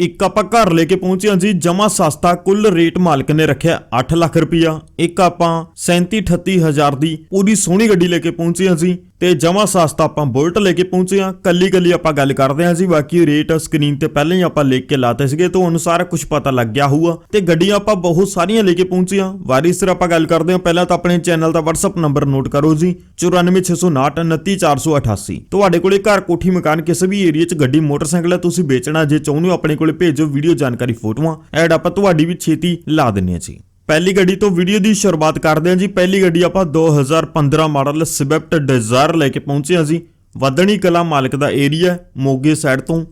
ਇੱਕ ਆਪਾਂ ਘਰ ਲੈ ਕੇ ਪਹੁੰਚੇ ਹਾਂ ਜੀ ਜਮਾ ਸਸਤਾ ਕੁੱਲ ਰੇਟ ਮਾਲਕ ਨੇ ਰੱਖਿਆ 8 ਲੱਖ ਰੁਪਇਆ ਇੱਕ ਆਪਾਂ 37 38 ਹਜ਼ਾਰ ਦੀ ਪੂਰੀ ਸੋਹਣੀ ਗੱਡੀ ਲੈ ਕੇ ਪਹੁੰਚੇ ਹਾਂ ਜੀ। ਤੇ ਜਮਾ ਸਸਤਾ ਆਪਾਂ ਬੁਲਟ ਲੈ ਕੇ ਪਹੁੰਚੇ ਹਾਂ। ਕੱਲੀ ਕੱਲੀ ਆਪਾਂ ਗੱਲ ਕਰਦੇ ਹਾਂ ਜੀ, ਬਾਕੀ ਰੇਟ ਸਕਰੀਨ ਤੇ ਪਹਿਲਾਂ ਹੀ ਆਪਾਂ ਲਿਖ ਕੇ ਲਾਤੇ ਸੀਗੇ ਤੁਹਾਨੂੰ ਸਾਰਾ ਕੁਝ ਪਤਾ ਲੱਗ ਗਿਆ ਹੋਊਗਾ। ਤੇ ਗੱਡੀਆਂ ਆਪਾਂ ਬਹੁਤ ਸਾਰੀਆਂ ਲੈ ਕੇ ਪਹੁੰਚੇ ਹਾਂ। ਵਾਰੀ ਸਿਰ ਆਪਾਂ ਗੱਲ ਕਰਦੇ ਹਾਂ, ਪਹਿਲਾਂ ਤਾਂ ਆਪਣੇ ਚੈਨਲ ਦਾ WhatsApp ਨੰਬਰ ਨੋਟ ਕਰੋ ਜੀ 9469299488 ਤੁਹਾਡੇ ਕੋਲੇ ਘਰ, ਕੋਠੀ, ਮਕਾਨ, ਕਿਸੇ ਵੀ ਏਰੀਆ 'ਚ ਗੱਡੀ, ਮੋਟਰਸਾਈਕਲ ਹੈ, ਤੁਸੀਂ ਵੇਚਣਾ, ਜੇ ਚਾਹੁੰਦੇ ਹੋ ਆਪਣੇ ਕੋਲੇ ਭੇਜੋ ਵੀਡੀਓ ਜਾਣਕਾਰੀ ਫੋਟੋਆਂ, ਐਡ ਆਪਾਂ ਤੁਹਾਡੀ ਵੀ ਛੇਤੀ ਲਾ ਦਿੰਨੇ ਹਾਂ ਜੀ। ਪਹਿਲੀ ਗੱਡੀ ਤੋਂ ਵੀਡੀਓ ਦੀ ਸ਼ੁਰੂਆਤ ਕਰਦੇ ਹਾਂ ਜੀ। ਪਹਿਲੀ ਗੱਡੀ ਆਪਾਂ 2015 ਮਾਡਲ ਸਵਿਫਟ ਡਿਜ਼ਾਇਰ ਲੈ ਕੇ ਪਹੁੰਚੇ ਹਾਂ ਜੀ। ਵਧਣੀ ਕਲਾ ਮਾਲਕ ਦਾ ਏਰੀਆ ਮੋਗੇ ਸਾਈਡ ਤੋਂ।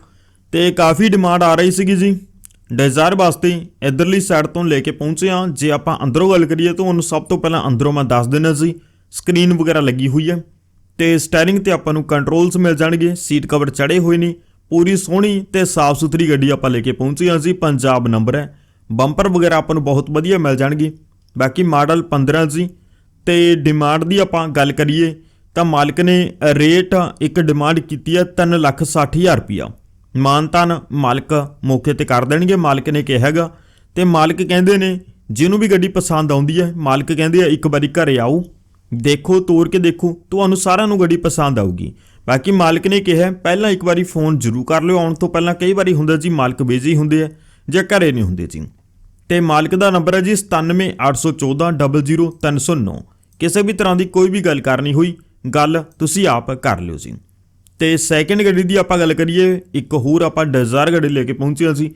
ਤੇ ਕਾਫੀ ਡਿਮਾਂਡ ਆ ਰਹੀ ਸੀਗੀ ਜੀ। ਡਿਜ਼ਾਇਰ ਵਾਸਤੇ ਇਧਰਲੀ ਸਾਈਡ ਤੋਂ ਲੈ ਕੇ ਪਹੁੰਚੇ ਹਾਂ। ਜੇ ਆਪਾਂ ਅੰਦਰੋਂ ਗੱਲ ਕਰੀਏ ਤਾਂ ਉਹਨੂੰ ਸਭ ਤੋਂ ਪਹਿਲਾਂ ਅੰਦਰੋਂ ਮੈਂ ਦੱਸ ਦਿੰਦਾ ਜੀ। ਸਕਰੀਨ ਵਗੈਰਾ ਲੱਗੀ ਹੋਈ ਹੈ। ਤੇ ਸਟੀਅਰਿੰਗ ਤੇ ਆਪਾਂ ਨੂੰ ਕੰਟਰੋਲਸ ਮਿਲ ਜਾਣਗੇ। ਸੀਟ ਕਵਰ ਚੜੇ ਹੋਏ ਨੇ। ਪੂਰੀ ਸੋਹਣੀ ਤੇ ਸਾਫ਼ ਸੁਥਰੀ ਗੱਡੀ ਆਪਾਂ ਲੈ ਕੇ ਪਹੁੰਚੇ ਹਾਂ ਜੀ। ਪੰਜਾਬ ਨੰਬਰ ਹੈ। ਬੰਪਰ ਵਗੈਰਾ ਆਪਾਂ ਨੂੰ ਬਹੁਤ ਵਧੀਆ ਮਿਲ ਜਾਣਗੇ। ਬਾਕੀ ਮਾਡਲ 15 ਜੀ ਤੇ ਡਿਮਾਂਡ ਦੀ ਆਪਾਂ ਗੱਲ ਕਰੀਏ ਤਾਂ ਮਾਲਕ ਨੇ ਰੇਟ ਇੱਕ ਡਿਮਾਂਡ ਕੀਤੀ ਹੈ 360000 ਰੁਪਿਆ ਮਾਨਤਾਨ ਮਾਲਕ ਮੌਕੇ ਤੇ ਕਰ ਦੇਣਗੇ, ਮਾਲਕ ਨੇ ਕਿਹਾ ਹੈਗਾ। ਤੇ ਮਾਲਕ ਕਹਿੰਦੇ ਨੇ, ਜਿਹਨੂੰ ਵੀ ਗੱਡੀ ਪਸੰਦ ਆਉਂਦੀ ਹੈ, ਮਾਲਕ ਕਹਿੰਦੇ ਆ, ਇੱਕ ਵਾਰੀ ਘਰੇ ਆਓ। ਦੇਖੋ, ਤੋਰ ਕੇ ਦੇਖੋ, ਤੁਹਾਨੂੰ ਸਾਰਿਆਂ ਨੂੰ ਗੱਡੀ ਪਸੰਦ ਆਊਗੀ। ਬਾਕੀ ਮਾਲਕ ਨੇ ਕਿਹਾ, ਪਹਿਲਾਂ ਇੱਕ ਵਾਰੀ ਫੋਨ ਜ਼ਰੂਰ ਕਰ ਲਿਓ, ਆਉਣ ਤੋਂ ਪਹਿਲਾਂ ਕਈ ਵਾਰੀ ਹੁੰਦਾ ਜੀ ਮਾਲਕ ਬਿਜ਼ੀ ਹੁੰਦੇ ਆ ਜਾਂ ਘਰੇ ਨਹੀਂ ਹੁੰਦੇ ਜੀ ਤੇ ਮਾਲਕ ਦਾ ਨੰਬਰ ਹੈ ਜੀ 9781400309 ਕਿਸੇ ਵੀ ਤਰ੍ਹਾਂ ਦੀ ਕੋਈ ਵੀ ਗੱਲ ਕਰਨੀ ਹੋਈ, ਗੱਲ ਤੁਸੀਂ ਆਪ ਕਰ ਲਿਓ ਜੀ। ਤੇ ਸੈਕਿੰਡ ਗੱਡੀ ਦੀ ਆਪਾਂ ਗੱਲ ਕਰੀਏ, ਇੱਕ ਹੋਰ ਆਪਾਂ ਡਿਜ਼ਾਇਰ ਗੱਡੀ ਲੈ ਕੇ ਪਹੁੰਚੇ ਹਾਂ ਜੀ।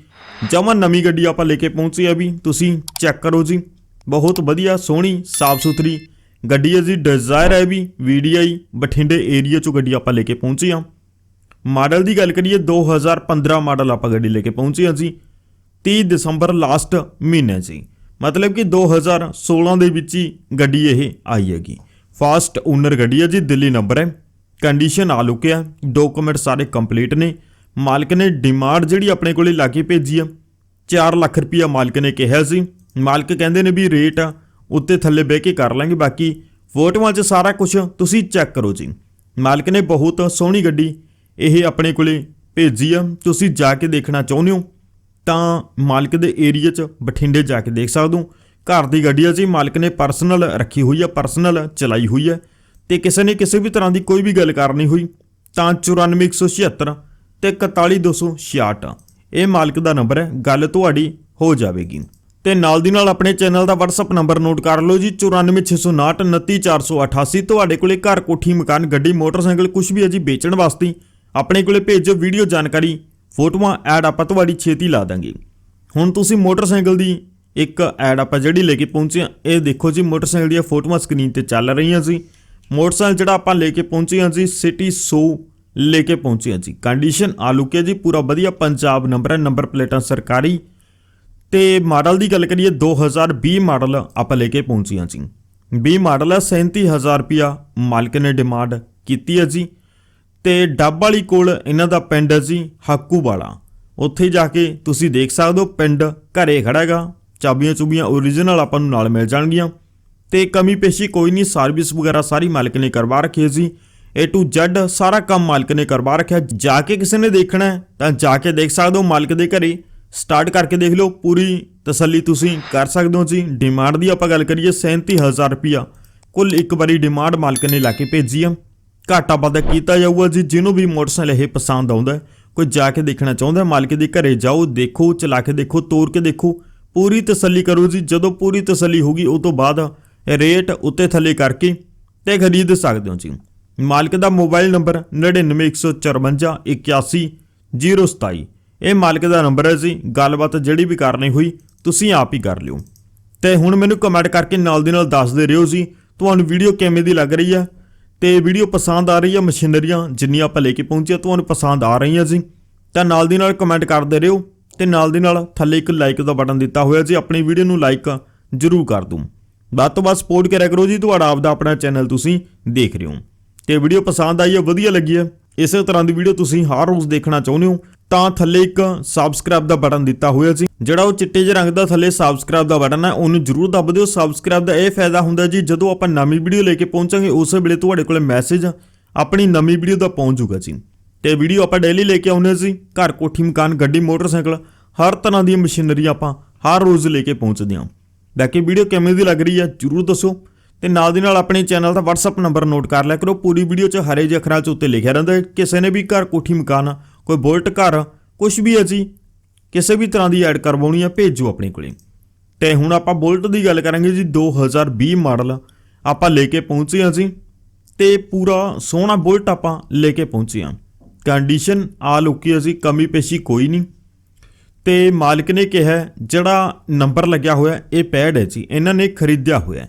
ਜਮਾਂ ਨਵੀਂ ਗੱਡੀ ਆਪਾਂ ਲੈ ਕੇ ਪਹੁੰਚੇ ਆ ਵੀ, ਤੁਸੀਂ ਚੈੱਕ ਕਰੋ ਜੀ। ਬਹੁਤ ਵਧੀਆ, ਸੋਹਣੀ ਸਾਫ਼ ਸੁਥਰੀ ਗੱਡੀ ਹੈ ਜੀ। ਡਿਜ਼ਾਇਰ ਹੈ ਵੀ ਵੀਡੀਆਈ ਬਠਿੰਡੇ ਏਰੀਆ ਚੋਂ ਗੱਡੀ ਆਪਾਂ ਲੈ ਕੇ ਪਹੁੰਚੇ ਆ ਮਾਡਲ ਦੀ ਗੱਲ ਕਰੀਏ 2015 ਮਾਡਲ ਆਪਾਂ ਗੱਡੀ ਲੈ ਕੇ ਪਹੁੰਚੇ ਹਾਂ ਜੀ। 30 ਦਸੰਬਰ ਲਾਸਟ ਮਹੀਨੇ ਜੀ ਮਤਲਬ ਕਿ 2016 ਦੇ ਵਿੱਚ ਹੀ ਗੱਡੀ ਇਹ ਆਈ ਹੈਗੀ। ਫਾਸਟ ਓਨਰ ਗੱਡੀ ਹੈ ਜੀ, ਦਿੱਲੀ ਨੰਬਰ ਹੈ। ਕੰਡੀਸ਼ਨ ਆ ਲੁਕਿਆ ਡਾਕੂਮੈਂਟ ਸਾਰੇ ਕੰਪਲੀਟ ਨੇ। ਮਾਲਕ ਨੇ ਡਿਮਾਂਡ ਜਿਹੜੀ ਆਪਣੇ ਕੋਲੇ ਲਾ ਕੇ ਭੇਜੀ ਆ 4 ਲੱਖ ਰੁਪਇਆ ਮਾਲਕ ਨੇ ਕਿਹਾ ਸੀ। ਮਾਲਕ ਕਹਿੰਦੇ ਨੇ ਵੀ ਰੇਟ ਉੱਤੇ ਥੱਲੇ ਬਹਿ ਕੇ ਕਰ ਲਾਂਗੇ, ਬਾਕੀ ਫੋਟੋਆਂ 'ਚ ਸਾਰਾ ਕੁਝ ਤੁਸੀਂ ਚੈੱਕ ਕਰੋ ਜੀ। ਮਾਲਕ ਨੇ ਬਹੁਤ ਸੋਹਣੀ ਗੱਡੀ ਇਹ ਆਪਣੇ ਕੋਲੇ ਭੇਜੀ ਆ। ਤੁਸੀਂ ਜਾ ਕੇ ਦੇਖਣਾ ਚਾਹੁੰਦੇ ਹੋ। ਤਾਂ ਮਾਲਕ ਦੇ ਏਰੀਆ 'ਚ ਬਠਿੰਡੇ ਜਾ ਕੇ ਦੇਖ ਸਕਦੇ ਹੋ। ਘਰ ਦੀ ਗੱਡੀ ਆ ਜੀ ਮਾਲਕ ਨੇ ਪਰਸਨਲ ਰੱਖੀ ਹੋਈ ਆ ਪਰਸਨਲ ਚਲਾਈ ਹੋਈ ਹੈ ਤੇ ਕਿਸੇ ਨੇ ਕਿਸੇ ਵੀ ਤਰ੍ਹਾਂ ਦੀ ਕੋਈ ਵੀ ਗੱਲ ਕਰਨੀ ਹੋਈ ਤਾਂ 94176 ਤੇ 41266 ਇਹ ਮਾਲਕ ਦਾ ਨੰਬਰ ਹੈ, ਗੱਲ ਤੁਹਾਡੀ ਹੋ ਜਾਵੇਗੀ। ਤੇ ਨਾਲ ਦੀ ਨਾਲ ਆਪਣੇ ਚੈਨਲ ਦਾ WhatsApp ਨੰਬਰ ਨੋਟ ਕਰ ਲਓ ਜੀ 9469299488 ਤੁਹਾਡੇ ਕੋਲੇ ਘਰ ਕੋਠੀ, ਮਕਾਨ, ਗੱਡੀ, ਮੋਟਰਸਾਈਕਲ ਕੁਝ ਵੀ ਹੈ ਜੀ ਵੇਚਣ ਵਾਸਤੇ। ਆਪਣੇ ਕੋਲੇ ਭੇਜੋ ਵੀਡੀਓ ਜਾਣਕਾਰੀ ਫੋਟੋਆਂ ਐਡ ਆਪਾਂ ਤੁਹਾਡੀ ਛੇਤੀ ਲਾ ਦਾਂਗੇ। ਹੁਣ ਤੁਸੀਂ ਮੋਟਰਸਾਈਕਲ ਦੀ ਇੱਕ ਐਡ ਆਪਾਂ ਜਿਹੜੀ ਲੈ ਕੇ ਪਹੁੰਚੇ ਹਾਂ, ਇਹ ਦੇਖੋ ਜੀ, ਮੋਟਰਸਾਈਕਲ ਦੀਆਂ ਫੋਟੋਆਂ ਸਕਰੀਨ ਤੇ ਚੱਲ ਰਹੀਆਂ ਸੀ। ਮੋਟਰਸਾਈਕਲ ਜਿਹੜਾ ਆਪਾਂ ਲੈ ਕੇ ਪਹੁੰਚੇ ਹਾਂ ਜੀ ਸਿਟੀ 100 ਲੈ ਕੇ ਪਹੁੰਚੇ ਹਾਂ ਜੀ। ਕੰਡੀਸ਼ਨ ਆਲੂਕੇ ਜੀ, ਪੂਰਾ ਵਧੀਆ ਪੰਜਾਬ ਨੰਬਰ ਹੈ ਨੰਬਰ ਪਲੇਟਾਂ ਸਰਕਾਰੀ। ਤੇ ਮਾਡਲ ਦੀ ਗੱਲ ਕਰੀਏ 2020 ਮਾਡਲ ਆਪਾਂ ਲੈ ਕੇ ਪਹੁੰਚੇ ਹਾਂ ਜੀ। 20 ਮਾਡਲ ਹੈ 37000 ਰੁਪਿਆ ਮਾਲਕ ਨੇ ਡਿਮਾਂਡ ਕੀਤੀ ਹੈ ਜੀ। ਤੇ ਡੱਬ ਵਾਲੀ ਕੋਲ ਇਹਨਾਂ ਦਾ ਪਿੰਡ ਹੈ ਜੀ ਹਾਕੂ ਵਾਲਾ ਉੱਥੇ ਜਾ ਕੇ ਤੁਸੀਂ ਦੇਖ ਸਕਦੇ ਹੋ ਪਿੰਡ ਘਰੇ ਖੜਾ ਹੈਗਾ। ਚਾਬੀਆਂ ਚੁਬੀਆਂ ਓਰੀਜਨਲ ਆਪਾਂ ਨੂੰ ਨਾਲ ਮਿਲ ਜਾਣਗੀਆਂ। ਤੇ ਕਮੀ ਪੇਸ਼ੀ ਕੋਈ ਨਹੀਂ ਸਰਵਿਸ ਵਗੈਰਾ ਸਾਰੀ ਮਾਲਕ ਨੇ ਕਰਵਾ ਰੱਖੀ ਸੀ। ਜੀ A to Z ਸਾਰਾ ਕੰਮ ਮਾਲਕ ਨੇ ਕਰਵਾ ਰੱਖਿਆ। ਜਾ ਕੇ ਕਿਸੇ ਨੇ ਦੇਖਣਾ ਤਾਂ ਜਾ ਕੇ ਦੇਖ ਸਕਦੇ ਹੋ ਮਾਲਕ ਦੇ ਘਰੇ। ਸਟਾਰਟ ਕਰਕੇ ਦੇਖ ਲਓ, ਪੂਰੀ ਤਸੱਲੀ ਤੁਸੀਂ ਕਰ ਸਕਦੇ ਹੋ ਜੀ। ਡਿਮਾਂਡ ਦੀ ਆਪਾਂ ਗੱਲ ਕਰੀਏ 37000 ਰੁਪਿਆ ਕੁੱਲ ਇੱਕ ਵਾਰੀ ਡਿਮਾਂਡ ਮਾਲਕ ਨੇ ਲਾ ਕੇ ਭੇਜੀ ਆ। ਘਾਟਾ ਵਾਧਾ ਕੀਤਾ ਜਾਊਗਾ ਜੀ, ਜਿਹਨੂੰ ਵੀ ਮੋਟਰਸਾਈਕਲ ਇਹ ਪਸੰਦ ਆਉਂਦਾ ਕੋਈ ਜਾ ਕੇ ਦੇਖਣਾ ਚਾਹੁੰਦਾ ਮਾਲਕ ਦੇ ਘਰੇ ਜਾਓ, ਦੇਖੋ, ਚਲਾ ਕੇ ਦੇਖੋ ਤੋੜ ਕੇ ਦੇਖੋ। ਪੂਰੀ ਤਸੱਲੀ ਕਰੋ ਜੀ, ਜਦੋਂ ਪੂਰੀ ਤਸੱਲੀ ਹੋਗੀ ਉਸ ਤੋਂ ਬਾਅਦ ਰੇਟ ਉੱਤੇ ਥੱਲੇ ਕਰਕੇ ਤੇ ਖਰੀਦ ਸਕਦੇ ਹੋ ਜੀ। ਮਾਲਕ ਦਾ ਮੋਬਾਈਲ ਨੰਬਰ 9915481027 ਇਹ ਮਾਲਕ ਦਾ ਨੰਬਰ ਹੈ ਜੀ, ਗੱਲਬਾਤ ਜਿਹੜੀ ਵੀ ਕਰਨੀ ਹੋਈ, ਤੁਸੀਂ ਆਪ ਹੀ ਕਰ ਲਿਓ। ਤੇ ਹੁਣ ਮੈਨੂੰ ਕਮੈਂਟ ਕਰਕੇ ਨਾਲ ਦੀ ਨਾਲ ਦੱਸਦੇ ਰਹੋ ਜੀ, ਤੁਹਾਨੂੰ ਵੀਡੀਓ ਕਿਵੇਂ ਦੀ ਲੱਗ ਰਹੀ ਹੈ ਤੇ ਵੀਡੀਓ ਪਸੰਦ ਆ ਰਹੀ ਹੈ ਮਸ਼ੀਨਰੀਆਂ ਜਿੰਨੀਆਂ ਆਪਾਂ ਲੈ ਕੇ ਪਹੁੰਚੇ ਤੁਹਾਨੂੰ ਪਸੰਦ ਆ ਰਹੀਆਂ ਜੀ। ਤਾਂ ਨਾਲ ਦੀ ਨਾਲ ਕਮੈਂਟ ਕਰਦੇ ਰਹੋ ਤੇ ਨਾਲ ਦੀ ਨਾਲ ਥੱਲੇ ਇੱਕ ਲਾਈਕ ਦਾ ਬਟਨ ਦਿੱਤਾ ਹੋਇਆ ਜੀ, ਆਪਣੀ ਵੀਡੀਓ ਨੂੰ ਲਾਈਕ ਜ਼ਰੂਰ ਕਰ ਦੂੰ ਵੱਧ ਤੋਂ ਵੱਧ ਸਪੋਰਟ ਕਰਿਆ ਕਰੋ ਜੀ, ਤੁਹਾਡਾ ਆਪਦਾ ਆਪਣਾ ਚੈਨਲ ਤੁਸੀਂ ਦੇਖ ਰਹੇ ਹੋ। ਤੇ ਵੀਡੀਓ ਪਸੰਦ ਆਈ ਹੈ, ਵਧੀਆ ਲੱਗੀ ਹੈ ਇਸੇ ਤਰ੍ਹਾਂ ਦੀ ਵੀਡੀਓ ਤੁਸੀਂ ਹਰ ਰੋਜ਼ ਦੇਖਣਾ ਚਾਹੁੰਦੇ ਹੋ, ਤਾਂ ਥੱਲੇ ਇੱਕ ਸਬਸਕ੍ਰਾਈਬ ਦਾ ਬਟਨ ਦਿੱਤਾ ਹੋਇਆ ਸੀ। ਜਿਹੜਾ ਉਹ ਚਿੱਟੇ ਜਿਹੇ ਰੰਗ ਦਾ ਥੱਲੇ ਸਬਸਕ੍ਰਾਈਬ ਦਾ ਬਟਨ ਹੈ, ਉਹਨੂੰ ਜਰੂਰ ਦੱਬ ਦਿਓ। ਸਬਸਕ੍ਰਾਈਬ ਦਾ ਇਹ ਫਾਇਦਾ ਹੁੰਦਾ ਜੀ, ਜਦੋਂ ਆਪਾਂ ਨਵੀਂ ਵੀਡੀਓ ਲੈ ਕੇ ਪਹੁੰਚਾਂਗੇ, ਉਸੇ ਵੇਲੇ ਤੁਹਾਡੇ ਕੋਲੇ ਮੈਸੇਜ ਆਪਣੀ ਨਵੀਂ ਵੀਡੀਓ ਦਾ ਪਹੁੰਚ ਜਾਊਗਾ ਜੀ। ਤੇ ਵੀਡੀਓ ਆਪਾਂ ਡੇਲੀ ਲੈ ਕੇ ਆਉਂਦੇ ਸੀ ਘਰ ਕੋਠੀ, ਮਕਾਨ, ਗੱਡੀ, ਮੋਟਰਸਾਈਕਲ, ਹਰ ਤਰ੍ਹਾਂ ਦੀ ਮਸ਼ੀਨਰੀ ਆਪਾਂ ਹਰ ਰੋਜ਼ ਲੈ ਕੇ ਪਹੁੰਚਦੇ ਹਾਂ। ਬਾਕੀ ਵੀਡੀਓ ਕਿਵੇਂ ਦੀ ਲੱਗ ਰਹੀ ਹੈ, ਜਰੂਰ ਦੱਸੋ। ਤੇ ਨਾਲ ਦੀ ਨਾਲ ਆਪਣੇ ਚੈਨਲ ਦਾ WhatsApp ਨੰਬਰ ਨੋਟ ਕਰ ਲਿਆ ਕਰੋ। ਪੂਰੀ ਵੀਡੀਓ 'ਚ ਹਰੇ ਜਿਹੇ ਅੱਖਰਾਂ 'ਚ ਉੱਤੇ ਲਿਖਿਆ ਰਹਿੰਦਾ ਹੈ, ਕਿਸੇ ਨੇ ਵੀ ਘਰ ਕੋਠੀ ਮਕਾਨ, ਕੋਈ ਬੁਲਟ ਘਰ ਕੁਝ ਵੀ ਹੈ ਜੀ, ਕਿਸੇ ਵੀ ਤਰ੍ਹਾਂ ਦੀ ਐਡ ਕਰਵਾਉਣੀ ਹੈ ਭੇਜੋ ਆਪਣੇ ਕੋਲੇ। ਤੇ ਹੁਣ ਆਪਾਂ ਬੁਲਟ ਦੀ ਗੱਲ ਕਰਾਂਗੇ ਜੀ 2020 ਮਾਡਲ ਆਪਾਂ ਲੈ ਕੇ ਪਹੁੰਚੇ ਹਾਂ ਜੀ, ਤੇ ਪੂਰਾ ਸੋਹਣਾ ਬੁਲਟ ਆਪਾਂ ਲੈ ਕੇ ਪਹੁੰਚੇ ਹਾਂ। ਕੰਡੀਸ਼ਨ ਆ ਓਕੇ ਅਸੀਂ ਕਮੀ ਪੇਸ਼ੀ ਕੋਈ ਨਹੀਂ। ਤੇ ਮਾਲਕ ਨੇ ਕਿਹਾ, ਜਿਹੜਾ ਨੰਬਰ ਲੱਗਿਆ ਹੋਇਆ, ਇਹ ਪੈਡ ਹੈ ਜੀ, ਇਹਨਾਂ ਨੇ ਖਰੀਦਿਆ ਹੋਇਆ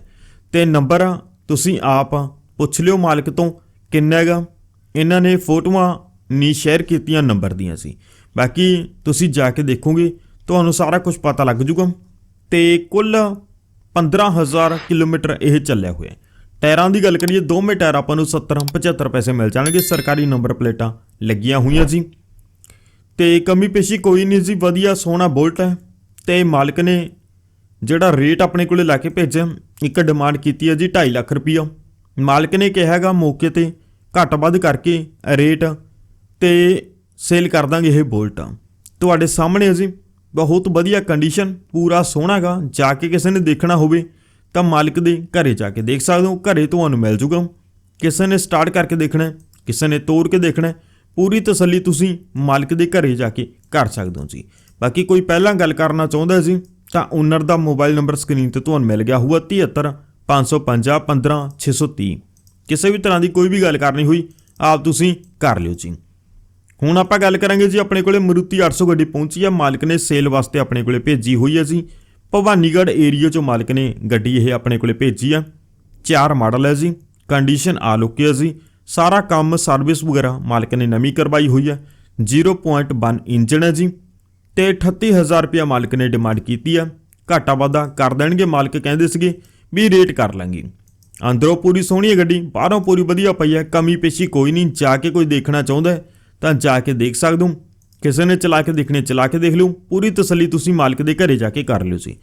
ਤੇ ਨੰਬਰ ਤੁਸੀਂ ਆਪ ਪੁੱਛ ਲਿਓ ਮਾਲਕ ਤੋਂ ਕਿੰਨਾ ਹੈਗਾ। ਇਹਨਾਂ ਨੇ ਫੋਟੋਆਂ ਨਹੀਂ ਸ਼ੇਅਰ ਕੀਤੀਆਂ ਨੰਬਰ ਦੀਆਂ ਸੀ। ਬਾਕੀ ਤੁਸੀਂ ਜਾ ਕੇ ਦੇਖੋਗੇ, ਤੁਹਾਨੂੰ ਸਾਰਾ ਕੁਝ ਪਤਾ ਲੱਗ ਜੂਗਾ। ਤੇ ਕੁੱਲ 15000 ਕਿਲੋਮੀਟਰ ਇਹ ਚੱਲਿਆ ਹੋਇਆ ਟਾਇਰਾਂ ਦੀ ਗੱਲ ਕਰੀਏ, ਦੋਵੇਂ ਟਾਇਰ ਆਪਾਂ ਨੂੰ 70 75 ਪੈਸੇ ਮਿਲ ਜਾਣਗੇ। ਸਰਕਾਰੀ ਨੰਬਰ ਪਲੇਟਾਂ ਲੱਗੀਆਂ ਹੋਈਆਂ ਸੀ। ਤੇ ਕਮੀ ਪੇਸ਼ੀ ਕੋਈ ਨਹੀਂ ਸੀ, ਵਧੀਆ ਸੋਹਣਾ ਬੋਲਟ ਹੈ। ਤੇ ਮਾਲਕ ਨੇ ਜਿਹੜਾ ਰੇਟ ਆਪਣੇ ਕੋਲੇ ਲਾ ਕੇ ਭੇਜਿਆ, ਇੱਕ ਡਿਮਾਂਡ ਕੀਤੀ ਹੈ ਜੀ 2.5 ਲੱਖ ਰੁਪਈਆ। ਮਾਲਕ ਨੇ ਕਿਹਾ ਹੈਗਾ ਮੌਕੇ ਤੇ ਘੱਟ ਵੱਧ ਕਰਕੇ ਰੇਟ ਤੇ ਸੇਲ ਕਰ ਦਾਂਗੇ ਇਹ ਬੋਲਟ। ਤੁਹਾਡੇ ਸਾਹਮਣੇ ਅਸੀਂ ਬਹੁਤ ਵਧੀਆ ਕੰਡੀਸ਼ਨ ਪੂਰਾ ਸੋਹਣਾਗਾ ਜਾ ਕੇ ਕਿਸੇ ਨੇ ਦੇਖਣਾ ਹੋਵੇ, ਤਾਂ ਮਾਲਕ ਦੇ ਘਰੇ ਜਾ ਕੇ ਦੇਖ ਸਕਦੇ ਹੋ, ਘਰੇ ਤੁਹਾਨੂੰ ਮਿਲ ਜੂਗਾ। ਕਿਸੇ ਨੇ ਸਟਾਰਟ ਕਰਕੇ ਦੇਖਣਾ ਕਿਸੇ ਨੇ ਤੋੜ ਕੇ ਦੇਖਣਾ ਪੂਰੀ ਤਸੱਲੀ ਤੁਸੀਂ ਮਾਲਕ ਦੇ ਘਰੇ ਜਾ ਕੇ ਕਰ ਸਕਦੇ ਹੋ ਜੀ। ਬਾਕੀ ਕੋਈ ਪਹਿਲਾਂ ਗੱਲ ਕਰਨਾ ਚਾਹੁੰਦਾ ਸੀ ਤਾਂ ਓਨਰ ਦਾ ਮੋਬਾਈਲ ਨੰਬਰ ਸਕਰੀਨ ਤੇ ਤੁਹਾਨੂੰ ਮਿਲ ਗਿਆ ਹੋਊਗਾ 73 550 15 630 ਕਿਸੇ ਵੀ ਤਰ੍ਹਾਂ ਦੀ ਕੋਈ ਵੀ ਗੱਲ ਕਰਨੀ ਹੋਈ, ਆਪ ਤੁਸੀਂ ਕਰ ਲਿਓ ਜੀ। ਹੁਣ ਆਪਾਂ ਗੱਲ ਕਰਾਂਗੇ ਜੀ ਆਪਣੇ ਕੋਲੇ ਮਰੂਤੀ 800 ਗੱਡੀ ਪਹੁੰਚੀ ਹੈ, ਮਾਲਕ ਨੇ ਸੇਲ ਵਾਸਤੇ ਆਪਣੇ ਕੋਲੇ ਭੇਜੀ ਹੋਈ ਹੈ ਜੀ। ਭਵਾਨੀਗੜ੍ਹ ਏਰੀਆ ਚੋਂ ਮਾਲਕ ਨੇ ਗੱਡੀ ਇਹ ਆਪਣੇ ਕੋਲੇ ਭੇਜੀ ਆ ਚਾਰ ਮਾਡਲ ਹੈ ਜੀ ਕੰਡੀਸ਼ਨ ਆ ਲੁਕੀ ਹੈ ਜੀ। ਸਾਰਾ ਕੰਮ ਸਰਵਿਸ ਵਗੈਰਾ ਮਾਲਕ ਨੇ ਨਵੀਂ ਕਰਵਾਈ ਹੋਈ ਹੈ। 0.1 ਇੰਜਨ ਹੈ ਜੀ। ਤੇ 38000 ਰੁਪਇਆ ਮਾਲਕ ਨੇ ਡਿਮਾਂਡ ਕੀਤੀ ਆ। ਘਾਟਾ ਵਾਧਾ ਕਰ ਦੇਣਗੇ ਮਾਲਕ, ਕਹਿੰਦੇ ਸੀਗੇ ਵੀ ਰੇਟ ਕਰ ਲਾਂਗੇ। ਅੰਦਰੋਂ ਪੂਰੀ ਸੋਹਣੀ ਹੈ ਗੱਡੀ, ਬਾਹਰੋਂ ਪੂਰੀ ਵਧੀਆ ਪਈ ਹੈ, ਕਮੀ ਪੇਸ਼ੀ ਕੋਈ ਨਹੀਂ, ਜਾ ਕੇ ਕੋਈ ਦੇਖਣਾ ਚਾਹੁੰਦਾ ਤਾਂ ਜਾ ਕੇ ਦੇਖ ਸਕਦੇ ਹੋ। ਕਿਸੇ ਨੇ ਚਲਾ ਕੇ ਦੇਖਣੇ, ਚਲਾ ਕੇ ਦੇਖ ਲਿਓ। ਪੂਰੀ ਤਸੱਲੀ ਤੁਸੀਂ ਮਾਲਕ ਦੇ ਘਰੇ ਜਾ ਕੇ ਕਰ ਲਿਓ ਸੀ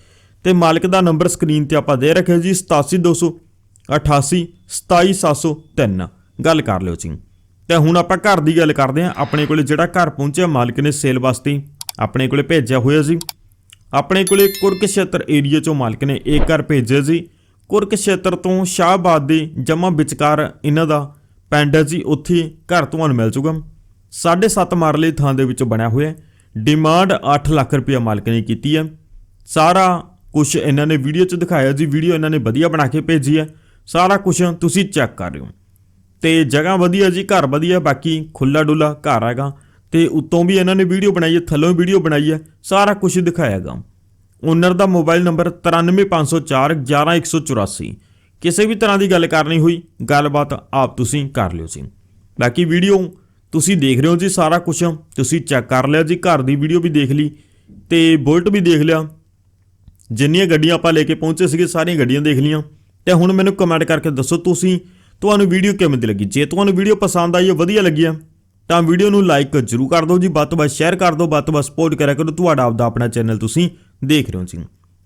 ਤੇ ਮਾਲਕ ਦਾ ਨੰਬਰ ਸਕਰੀਨ ਤੇ ਆਪਾਂ ਦੇ ਰੱਖਿਆ ਜੀ 87200 88 27703 ਗੱਲ ਕਰ ਲਿਓ ਜੀ। ਤੇ ਹੁਣ ਆਪਾਂ ਘਰ ਦੀ ਗੱਲ ਕਰਦੇ ਹਾਂ। ਆਪਣੇ ਕੋਲੇ ਜਿਹੜਾ ਘਰ ਪਹੁੰਚਿਆ, ਮਾਲਕ ਨੇ ਸੇਲ ਵਾਸਤੇ ਆਪਣੇ ਕੋਲੇ ਭੇਜਿਆ ਹੋਇਆ ਜੀ ਆਪਣੇ ਕੋਲੇ ਕੁਰਕਸ਼ੇਤਰ ਏਰੀਆ ਚੋਂ ਮਾਲਕ ਨੇ ਇਹ ਘਰ ਭੇਜਿਆ ਜੀ ਕੁਰਕਸ਼ੇਤਰ ਤੋਂ ਸ਼ਾਹਬਾਦ ਦੇ ਜਮਾ ਵਿਚਕਾਰ ਇਹਨਾਂ ਦਾ ਪਿੰਡ ਹੈ ਜੀ। ਉੱਥੇ ਘਰ ਤੁਹਾਨੂੰ ਮਿਲ ਜੂਗਾ 7.5 ਮਾਰਲੇ ਥਾਂ ਦੇ ਵਿੱਚ ਬਣਿਆ ਹੋਇਆ। ਡਿਮਾਂਡ 8 ਲੱਖ ਰੁਪਇਆ ਮਾਲਕ ਨੇ ਕੀਤੀ ਹੈ। ਸਾਰਾ ਕੁਝ ਇਹਨਾਂ ਨੇ ਵੀਡੀਓ 'ਚ ਦਿਖਾਇਆ ਜੀ। ਵੀਡੀਓ ਇਹਨਾਂ ਨੇ ਵਧੀਆ ਬਣਾ ਕੇ ਭੇਜੀ ਹੈ। ਸਾਰਾ ਕੁਝ ਤੁਸੀਂ ਚੈੱਕ ਕਰ ਰਹੇ ਹੋ। ਤੇ ਜਗ੍ਹਾ ਵਧੀਆ ਜੀ, ਘਰ ਵਧੀਆ, ਬਾਕੀ ਖੁੱਲਾ ਡੁੱਲਾ ਘਰ ਹੈਗਾ। ਤੇ ਉੱਤੋਂ ਵੀ ਇਹਨਾਂ ਨੇ ਵੀਡੀਓ ਬਣਾਈ ਹੈ, ਥੱਲੋਂ ਵੀ ਵੀਡੀਓ ਬਣਾਈ ਹੈ, ਸਾਰਾ ਕੁਝ ਦਿਖਾਇਆਗਾ। ਓਨਰ ਦਾ ਮੋਬਾਈਲ ਨੰਬਰ 93504 11184 ਕਿਸੇ ਵੀ ਤਰ੍ਹਾਂ ਦੀ ਗੱਲ ਕਰਨੀ ਹੋਈ, ਗੱਲਬਾਤ ਆਪ ਤੁਸੀਂ ਕਰ ਲਿਓ ਸੀ ਬਾਕੀ ਵੀਡੀਓ ਤੁਸੀਂ ਦੇਖ ਰਹੇ ਹੋ ਜੀ ਸਾਰਾ ਕੁਝ ਤੁਸੀਂ ਚੈੱਕ ਕਰ ਲਿਆ ਜੀ, ਘਰ ਦੀ ਵੀਡੀਓ ਵੀ ਦੇਖ ਲਈ ਤੇ ਬੁਲਟ ਵੀ ਦੇਖ ਲਿਆ। ਜਿੰਨੀਆਂ ਗੱਡੀਆਂ ਆਪਾਂ ਲੈ ਕੇ ਪਹੁੰਚੇ ਸੀਗੇ, ਸਾਰੀਆਂ ਗੱਡੀਆਂ ਦੇਖ ਲਈਆਂ। ਤੇ ਹੁਣ ਮੈਨੂੰ ਕਮੈਂਟ ਕਰਕੇ ਦੱਸੋ, ਤੁਸੀਂ ਤੁਹਾਨੂੰ ਵੀਡੀਓ ਕਿਵੇਂ ਦੀ ਲੱਗੀ? ਜੇ ਤੁਹਾਨੂੰ ਵੀਡੀਓ ਪਸੰਦ ਆਈ ਹੈ, ਵਧੀਆ ਲੱਗੀ ਹੈ ਤਾਂ ਵੀਡੀਓ ਨੂੰ ਲਾਈਕ ਜ਼ਰੂਰ ਕਰ ਦਿਓ ਜੀ, ਵੱਧ ਤੋਂ ਵੱਧ ਸ਼ੇਅਰ ਕਰ ਦਿਓ, ਵੱਧ ਤੋਂ ਵੱਧ ਸਪੋਰਟ ਕਰਿਆ ਕਰੋ, ਤੁਹਾਡਾ ਆਪਦਾ ਆਪਣਾ ਚੈਨਲ ਤੁਸੀਂ ਦੇਖ ਰਹੇ ਹੋ ਜੀ।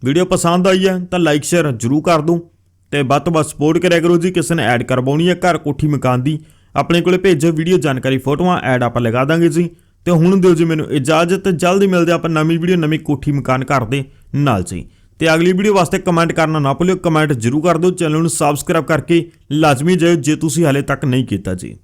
ਵੀਡੀਓ ਪਸੰਦ ਆਈ ਹੈ ਤਾਂ ਲਾਈਕ ਸ਼ੇਅਰ ਜ਼ਰੂਰ ਕਰ ਦਿਓ ਤੇ ਵੱਧ ਤੋਂ ਵੱਧ ਸਪੋਰਟ ਕਰਿਆ ਕਰੋ ਜੀ, ਕਿਸੇ ਨੇ ਐਡ ਕਰਵਾਉਣੀ ਹੈ ਘਰ ਕੋਠੀ ਮਕਾਨ ਦੀ, ਆਪਣੇ ਕੋਲੇ ਭੇਜੋ ਵੀਡੀਓ ਜਾਣਕਾਰੀ ਫੋਟੋਆਂ ਐਡ ਆਪਾਂ ਲਗਾ ਦਾਂਗੇ ਜੀ। ਤੇ ਹੁਣ ਦਿਓ ਜੀ ਮੈਨੂੰ ਇਜਾਜ਼ਤ, ਜਲਦੀ ਮਿਲਦੇ ਆਪਾਂ ਨਵੀਂ ਵੀਡੀਓ, ਨਵੀਂ ਕੋਠੀ ਮਕਾਨ ਘਰ ਦੇ ਨਾਲ ਜੀ। ਤੇ ਅਗਲੀ ਵੀਡੀਓ ਵਾਸਤੇ ਕਮੈਂਟ ਕਰਨਾ ਨਾ ਭੁੱਲਿਓ ਕਮੈਂਟ ਜ਼ਰੂਰ ਕਰ ਦਿਓ, ਚੈਨਲ ਨੂੰ ਸਬਸਕ੍ਰਾਈਬ ਕਰਕੇ ਲਾਜ਼ਮੀ ਜਾਇਓ ਜੇ ਤੁਸੀਂ ਹਾਲੇ ਤੱਕ ਨਹੀਂ ਕੀਤਾ ਜੀ।